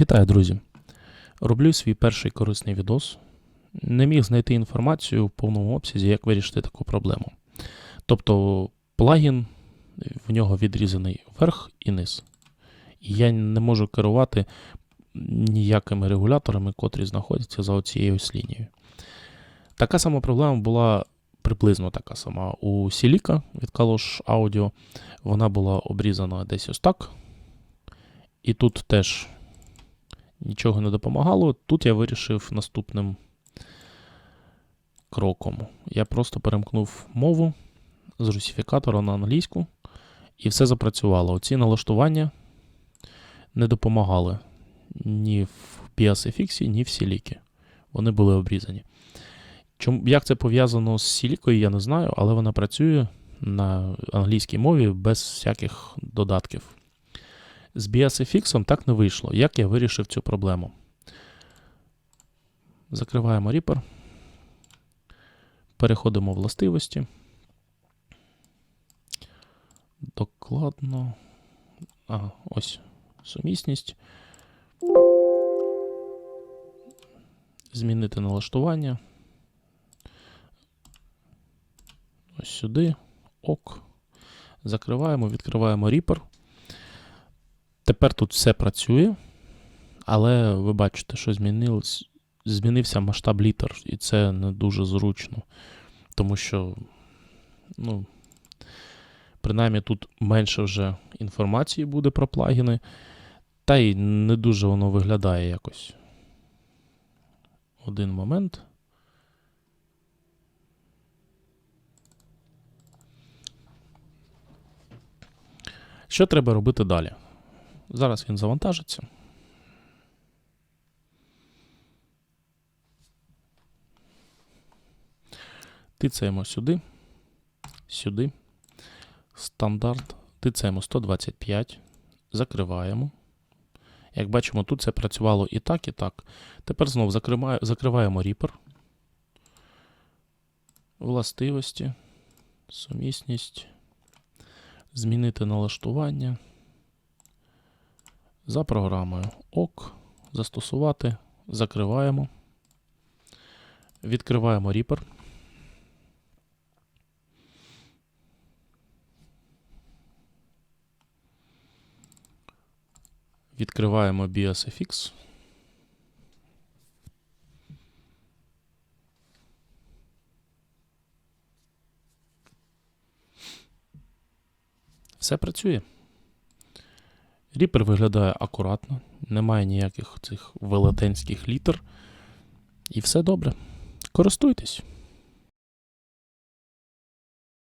Вітаю, друзі! Роблю свій перший корисний відос. Не міг знайти інформацію в повному обсязі, як вирішити таку проблему. Тобто плагін, в нього відрізаний верх і низ. І я не можу керувати ніякими регуляторами, котрі знаходяться за оцією ось лінією. Така сама проблема була приблизно така сама у Сіліка від Kalosh Audio. Вона була обрізана десь ось так. І тут теж нічого не допомагало. Тут я вирішив наступним кроком. Я просто перемкнув мову з русифікатора на англійську, і все запрацювало. Оці налаштування не допомагали ні в PSFX, ні в Сілікі. Вони були обрізані. Чому, як це пов'язано з Сілікою, я не знаю, але вона працює на англійській мові без всяких додатків. З BSFX так не вийшло. Як я вирішив цю проблему? Закриваємо Reaper. Переходимо в властивості. Докладно. Ага, ось сумісність. Змінити налаштування. Ось сюди. Ок. Закриваємо, відкриваємо Reaper. Тепер тут все працює, але ви бачите, що змінилось, змінився масштаб літер, і це не дуже зручно. Тому що, ну, принаймні тут менше вже інформації буде про плагіни, та й не дуже воно виглядає якось. Один момент. Що треба робити далі? Зараз він завантажиться. Тицяємо сюди, сюди. Стандарт. Тицяємо 125. Закриваємо. Як бачимо, тут це працювало і так, і так. Тепер знову закриваємо Reaper. Властивості. Сумісність. Змінити налаштування. За програмою ОК. Застосувати. Закриваємо. Відкриваємо Reaper. Відкриваємо BSFX. Все працює. Reaper виглядає акуратно, немає ніяких цих велетенських літер. І все добре. Користуйтесь.